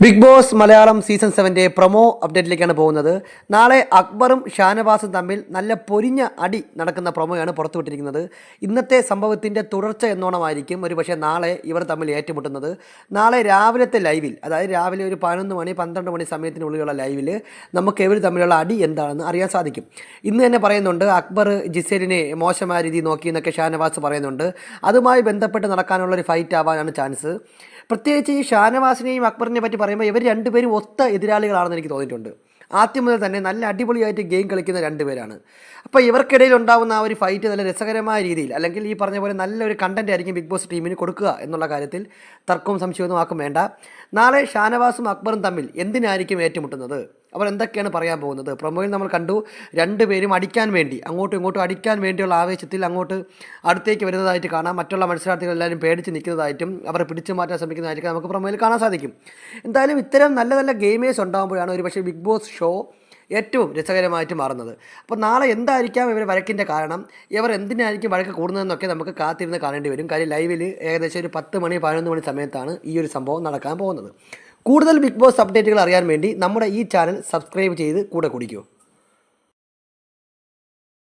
Big boss Malayalam season സെവന്റെ promo അപ്ഡേറ്റിലേക്കാണ് പോകുന്നത്. നാളെ അക്ബറും ഷാനവാസും തമ്മിൽ നല്ല പൊരിഞ്ഞ അടി നടക്കുന്ന പ്രൊമോയാണ് പുറത്തുവിട്ടിരിക്കുന്നത്. ഇന്നത്തെ സംഭവത്തിന്റെ തുടർച്ച എന്നോണമായിരിക്കും ഒരു പക്ഷേ നാളെ ഇവർ തമ്മിൽ ഏറ്റുമുട്ടുന്നത്. നാളെ രാവിലത്തെ ലൈവിൽ അതായത് രാവിലെ ഒരു പതിനൊന്ന് മണി പന്ത്രണ്ട് മണി സമയത്തിനുള്ളിലുള്ള ലൈവിൽ നമുക്ക് ഇവർ തമ്മിലുള്ള അടി എന്താണെന്ന് അറിയാൻ സാധിക്കും. ഇന്ന് തന്നെ പറയുന്നുണ്ട് അക്ബർ ജിസേലിനെ മോശമായ രീതി നോക്കി എന്നൊക്കെ ഷാനവാസ് പറയുന്നുണ്ട്. അതുമായി ബന്ധപ്പെട്ട് നടക്കാനുള്ള ഒരു ഫൈറ്റ് ആവാനാണ് ചാൻസ് പ്രത്യേകിച്ച് ഈ ഷാനവാസിനെയും അക്ബറിനെ പറ്റി പറയുമ്പോൾ ഇവർ രണ്ടുപേരും ഒത്ത എതിരാളികളാണെന്ന് എനിക്ക് തോന്നിയിട്ടുണ്ട്. ആദ്യം മുതൽ തന്നെ നല്ല അടിപൊളിയായിട്ട് ഗെയിം കളിക്കുന്ന രണ്ടുപേരാണ്. അപ്പോൾ ഇവർക്കിടയിൽ ഉണ്ടാകുന്ന ആ ഒരു ഫൈറ്റ് നല്ല രസകരമായ രീതിയിൽ അല്ലെങ്കിൽ ഈ പറഞ്ഞ പോലെ നല്ലൊരു കണ്ടന്റ് ആയിരിക്കും ബിഗ് ബോസ് ടീമിന് കൊടുക്കുക എന്നുള്ള കാര്യത്തിൽ തർക്കവും സംശയമൊന്നും ആക്കും വേണ്ട. നാളെ ഷാനവാസും അക്ബറും തമ്മിൽ എന്തിനായിരിക്കും ഏറ്റുമുട്ടുന്നത്? അവർ എന്തൊക്കെയാണ് പറയാൻ പോകുന്നത്? പ്രൊമോയിൽ നമ്മൾ കണ്ടു രണ്ട് പേരും അടിക്കാൻ വേണ്ടി അങ്ങോട്ടും ഇങ്ങോട്ടും അടിക്കാൻ വേണ്ടിയുള്ള ആവേശത്തിൽ അങ്ങോട്ട് അടുത്തേക്ക് വരുന്നതായിട്ട് കാണാം. മറ്റുള്ള മത്സരാർത്ഥികൾ എല്ലാവരും പേടിച്ച് നിൽക്കുന്നതായിട്ടും അവരെ പിടിച്ചു മാറ്റാൻ ശ്രമിക്കുന്നതായിരിക്കും നമുക്ക് പ്രൊമോയിൽ കാണാൻ സാധിക്കും. എന്തായാലും ഇത്തരം നല്ല നല്ല ഗെയിമേഴ്സ് ഉണ്ടാകുമ്പോഴാണ് ഒരു പക്ഷേ ബിഗ് ബോസ് ഷോ ഏറ്റവും രസകരമായിട്ട് മാറുന്നത്. അപ്പോൾ നാളെ എന്തായിരിക്കാം ഇവർ വഴക്കിന്റെ കാരണം? ഇവർ എന്തിനായിരിക്കും വഴക്ക് കൂടുന്നതെന്നൊക്കെ നമുക്ക് കാത്തിരുന്ന് കാണേണ്ടി വരും. കാര്യം ലൈവിൽ ഏകദേശം ഒരു പത്ത് മണി പതിനൊന്ന് മണി സമയത്താണ് ഈ ഒരു സംഭവം നടക്കാൻ പോകുന്നത്. കൂടുതൽ ബിഗ് ബോസ് അപ്ഡേറ്റുകൾ അറിയാൻ വേണ്ടി നമ്മുടെ ഈ ചാനൽ സബ്സ്ക്രൈബ് ചെയ്ത് കൂടെ കുടിക്കൂ.